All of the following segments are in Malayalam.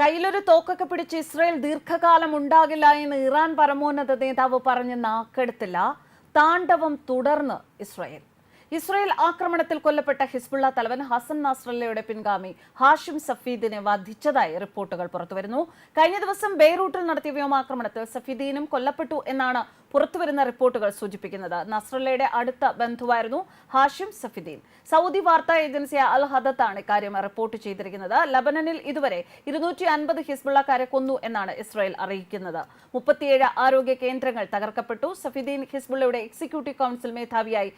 കയ്യിലൊരു തോക്കൊക്കെ പിടിച്ച് ഇസ്രയേൽ ദീർഘകാലം ഉണ്ടാകില്ല എന്ന് ഇറാൻ പരമോന്നത നേതാവ് പറഞ്ഞ് നാക്കെടുത്തില്ല. താണ്ഡവം തുടർന്ന് ഇസ്രയേൽ. ഇസ്രയേൽ ആക്രമണത്തിൽ കൊല്ലപ്പെട്ട ഹിസ്ബുള്ള തലവൻ ഹസൻ നാസ്രല്ലയുടെ പിൻഗാമി ഹാഷിം സഫീദിനെ വധിച്ചതായി റിപ്പോർട്ടുകൾ പുറത്തുവരുന്നു. കഴിഞ്ഞ ദിവസം ബെയ്റൂട്ടിൽ നടത്തിയ വ്യോമാക്രമണത്തിൽ സഫീദീനും കൊല്ലപ്പെട്ടു എന്നാണ് പുറത്തുവരുന്ന റിപ്പോർട്ടുകൾ സൂചിപ്പിക്കുന്നത്. നസ്രല്ലയുടെ അടുത്ത ബന്ധുവായിരുന്നു ഹാഷിം സഫിദീൻ. സൗദി വാർത്താ ഏജൻസിയ അൽ ഹദത്താണ് ഇക്കാര്യം റിപ്പോർട്ട് ചെയ്തിരിക്കുന്നത്. ലബനനിൽ ഇതുവരെ ഇരുന്നൂറ്റി അൻപത് ഹിസ്ബുള്ളക്കാരെ കൊന്നു എന്നാണ് ഇസ്രായേൽ അറിയിക്കുന്നത്. മുപ്പത്തിയേഴ് ആരോഗ്യ കേന്ദ്രങ്ങൾ തകർക്കപ്പെട്ടു. സഫിദീൻ ഹിസ്ബുള്ളയുടെ എക്സിക്യൂട്ടീവ് കൗൺസിൽ മേധാവിയായി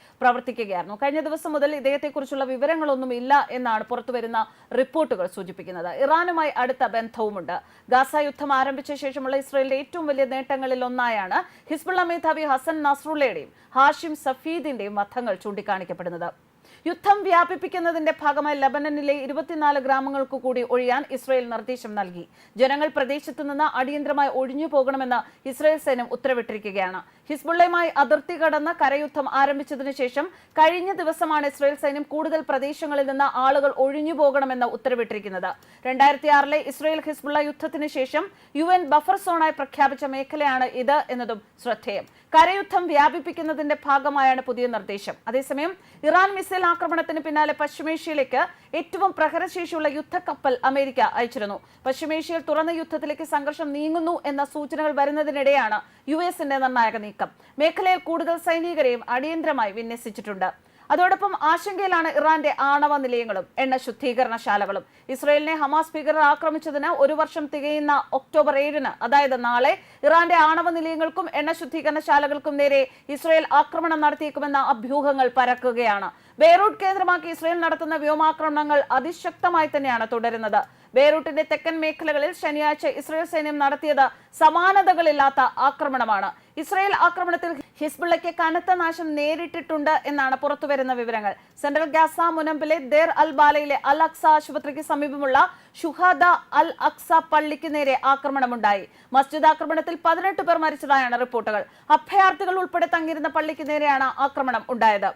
പ്രവർത്തിക്കുകയായിരുന്നു കഴിഞ്ഞ ദിവസം മുതൽ ഇദ്ദേഹത്തെക്കുറിച്ചുള്ള വിവരങ്ങളൊന്നും ഇല്ല എന്നാണ് പുറത്തുവരുന്ന റിപ്പോർട്ടുകൾ സൂചിപ്പിക്കുന്നത്. ഇറാനുമായി അടുത്ത ബന്ധവുമുണ്ട്. ഗാസ യുദ്ധം ആരംഭിച്ച ശേഷമുള്ള ഇസ്രയേലിന്റെ ഏറ്റവും വലിയ നേട്ടങ്ങളിൽ ഒന്നായാണ് ഹിസ്ബുള്ള മേധാവി ഹസൻ നസ്രുള്ളയുടെയും ഹാഷിം സഫീദിന്റെയും വധങ്ങൾ ചൂണ്ടിക്കാണിക്കപ്പെടുന്നത്. യുദ്ധം വ്യാപിപ്പിക്കുന്നതിന്റെ ഭാഗമായി ലബനനിലെ ഇരുപത്തിനാല് ഗ്രാമങ്ങൾക്ക് കൂടി ഒഴിയാൻ ഇസ്രയേൽ നിർദ്ദേശം നൽകി. ജനങ്ങൾ പ്രദേശത്തു നിന്ന് അടിയന്തരമായി ഒഴിഞ്ഞു പോകണമെന്ന് ഇസ്രയേൽ സൈന്യം ഉത്തരവിട്ടിരിക്കുകയാണ്. ഹിസ്ബുള്ളയുമായി അതിർത്തി കടന്ന് കരയുദ്ധം ആരംഭിച്ചതിനു ശേഷം കഴിഞ്ഞ ദിവസമാണ് ഇസ്രായേൽ സൈന്യം കൂടുതൽ പ്രദേശങ്ങളിൽ നിന്ന് ആളുകൾ ഒഴിഞ്ഞു പോകണമെന്ന് ഉത്തരവിട്ടിരിക്കുന്നത്. രണ്ടായിരത്തി ആറിലെ ഇസ്രായേൽ ഹിസ്ബുള്ള യുദ്ധത്തിന് ശേഷം യു എൻ ബഫർ സോണായി പ്രഖ്യാപിച്ച മേഖലയാണ് ഇത് എന്നതും ശ്രദ്ധേയം. കരയുദ്ധം വ്യാപിപ്പിക്കുന്നതിന്റെ ഭാഗമായാണ് പുതിയ നിർദ്ദേശം. അതേസമയം ഇറാൻ മിസൈൽ ആക്രമണത്തിന് പിന്നാലെ പശ്ചിമേഷ്യയിലേക്ക് ഏറ്റവും പ്രഹരശേഷിയുള്ള യുദ്ധക്കപ്പൽ അമേരിക്ക അയച്ചിരുന്നു. പശ്ചിമേഷ്യയിൽ തുറന്ന യുദ്ധത്തിലേക്ക് സംഘർഷം നീങ്ങുന്നു എന്ന സൂചനകൾ വരുന്നതിനിടെയാണ് യു എസിന്റെ നിർണായക നീക്കം. മേഖലയിൽ കൂടുതൽ സൈനികരെയും അടിയന്തരമായി വിന്യസിച്ചിട്ടുണ്ട്. അതോടൊപ്പം ആശങ്കയിലാണ് ഇറാന്റെ ആണവ നിലയങ്ങളും എണ്ണ ശുദ്ധീകരണശാലകളും. ഇസ്രയേലിനെ ഹമാസ് ഭീകരർ ആക്രമിച്ചതിന് ഒരു വർഷം തികയുന്ന ഒക്ടോബർ ഏഴിന് അതായത് നാളെ ഇറാന്റെ ആണവ നിലയങ്ങൾക്കും എണ്ണ ശുദ്ധീകരണശാലകൾക്കും നേരെ ഇസ്രയേൽ ആക്രമണം നടത്തിയേക്കുമെന്ന അഭ്യൂഹങ്ങൾ പരക്കുകയാണ്. ബെയ്റൂട്ട് കേന്ദ്രമാക്കി ഇസ്രയേൽ നടത്തുന്ന വ്യോമാക്രമണങ്ങൾ അതിശക്തമായി തന്നെയാണ് തുടരുന്നത്. ബെയ്റൂട്ടിന്റെ തെക്കൻ മേഖലകളിൽ ശനിയാഴ്ച ഇസ്രയേൽ സൈന്യം നടത്തിയത് സമാനതകളില്ലാത്ത ആക്രമണമാണ്. ഇസ്രയേൽ ആക്രമണത്തിൽ ഹിസ്ബുള്ളയ്ക്ക് കനത്ത നാശം നേരിട്ടിട്ടുണ്ട് എന്നാണ് പുറത്തുവരുന്ന വിവരങ്ങൾ. സെൻട്രൽ ഗാസ മുനമ്പിലെ ദേർ അൽ ബാലയിലെ അൽ അക്സ ആശുപത്രിക്ക് സമീപമുള്ള ഷുഹാദ അൽ അക്സ പള്ളിക്ക് നേരെ ആക്രമണമുണ്ടായി. മസ്ജിദ് ആക്രമണത്തിൽ പതിനെട്ട് പേർ മരിച്ചതായാണ് റിപ്പോർട്ടുകൾ. അഭയാർത്ഥികൾ ഉൾപ്പെടെ തങ്ങിയിരുന്ന പള്ളിക്ക് നേരെയാണ് ആക്രമണം ഉണ്ടായത്.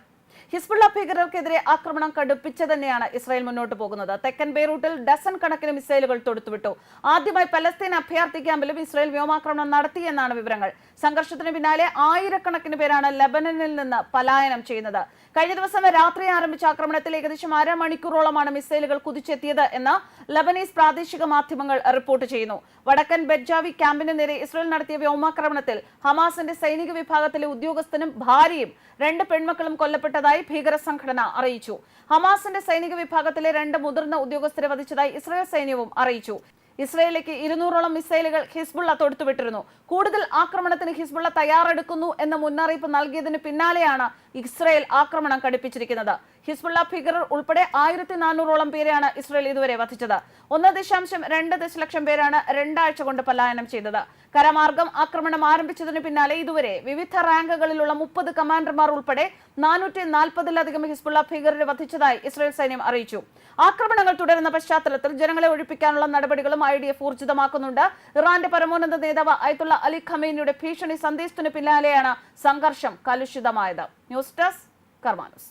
ഹിസ്ബുള്ള ഭീകരർക്കെതിരെ ആക്രമണം കടുപ്പിച്ച് തന്നെയാണ് ഇസ്രായേൽ മുന്നോട്ട് പോകുന്നത്. തെക്കൻ ബെയ്റൂട്ടിൽ ഡസൺ കണക്കിന് മിസൈലുകൾ തൊടുത്തുവിട്ടു. ആദ്യമായി പലസ്തീൻ അഭയാർത്ഥി ക്യാമ്പിലും ഇസ്രായേൽ വ്യോമാക്രമണം നടത്തിയെന്നാണ് വിവരങ്ങൾ. സംഘർഷത്തിന് പിന്നാലെ ആയിരക്കണക്കിന് പേരാണ് ലബനനിൽ നിന്ന് പലായനം ചെയ്യുന്നത്. കഴിഞ്ഞ ദിവസം രാത്രി ആരംഭിച്ച ആക്രമണത്തിൽ ഏകദേശം അരമണിക്കൂറോളമാണ് മിസൈലുകൾ കുതിച്ചെത്തിയത് എന്ന് ലബനീസ് പ്രാദേശിക മാധ്യമങ്ങൾ റിപ്പോർട്ട് ചെയ്യുന്നു. വടക്കൻ ബെഡ്ജാവി ക്യാമ്പിന് നേരെ ഇസ്രായേൽ നടത്തിയ വ്യോമാക്രമണത്തിൽ ഹമാസിന്റെ സൈനിക വിഭാഗത്തിലെ ഉദ്യോഗസ്ഥനും ഭാര്യയും രണ്ട് പെൺമക്കളും കൊല്ലപ്പെട്ടതായി ഭീകര സംഘടന അറിയിച്ചു. ഹമാസിന്റെ സൈനിക വിഭാഗത്തിലെ രണ്ട് മുതിർന്ന ഉദ്യോഗസ്ഥരെ വധിച്ചതായി ഇസ്രായേൽ സൈന്യവും അറിയിച്ചു. ഇസ്രയേലിലേക്ക് ഇരുന്നൂറോളം മിസൈലുകൾ ഹിസ്ബുള്ള തൊടുത്തുവിട്ടിരുന്നു. കൂടുതൽ ആക്രമണത്തിന് ഹിസ്ബുള്ള തയ്യാറെടുക്കുന്നു എന്ന മുന്നറിയിപ്പ് നൽകിയതിന് പിന്നാലെയാണ് ഇസ്രയേൽ ആക്രമണം കടുപ്പിച്ചിരിക്കുന്നത്. ഹിസ്ബുള്ള ഭീകരർ ഉൾപ്പെടെ ആയിരത്തി നാനൂറോളം പേരെയാണ് ഇസ്രയേൽ ഇതുവരെ വധിച്ചത്. ഒന്ന് ദശാംശം രണ്ട് ദശലക്ഷം പേരാണ് രണ്ടാഴ്ച കൊണ്ട് പലായനം ചെയ്തത്. കരമാർഗം ആക്രമണം ആരംഭിച്ചതിന് പിന്നാലെ ഇതുവരെ വിവിധ റാങ്കുകളിലുള്ള മുപ്പത് കമാൻഡർമാർ ഉൾപ്പെടെ നാനൂറ്റി നാൽപ്പതിലധികം ഹിസ്ബുള്ള ഭീകരരെ വധിച്ചതായി ഇസ്രായേൽ സൈന്യം അറിയിച്ചു. ആക്രമണങ്ങൾ തുടരുന്ന പശ്ചാത്തലത്തിൽ ജനങ്ങളെ ഒഴിപ്പിക്കാനുള്ള നടപടികളും ഐ ഡി എഫ് ഊർജിതമാക്കുന്നുണ്ട്. ഇറാന്റെ പരമോന്നത നേതാവ് അയത്തുള്ള അലി ഖമീനിയുടെ ഭീഷണി സന്ദേശത്തിന് പിന്നാലെയാണ് സംഘർഷം കലുഷിതമായത്. News desk കർമാനസ്.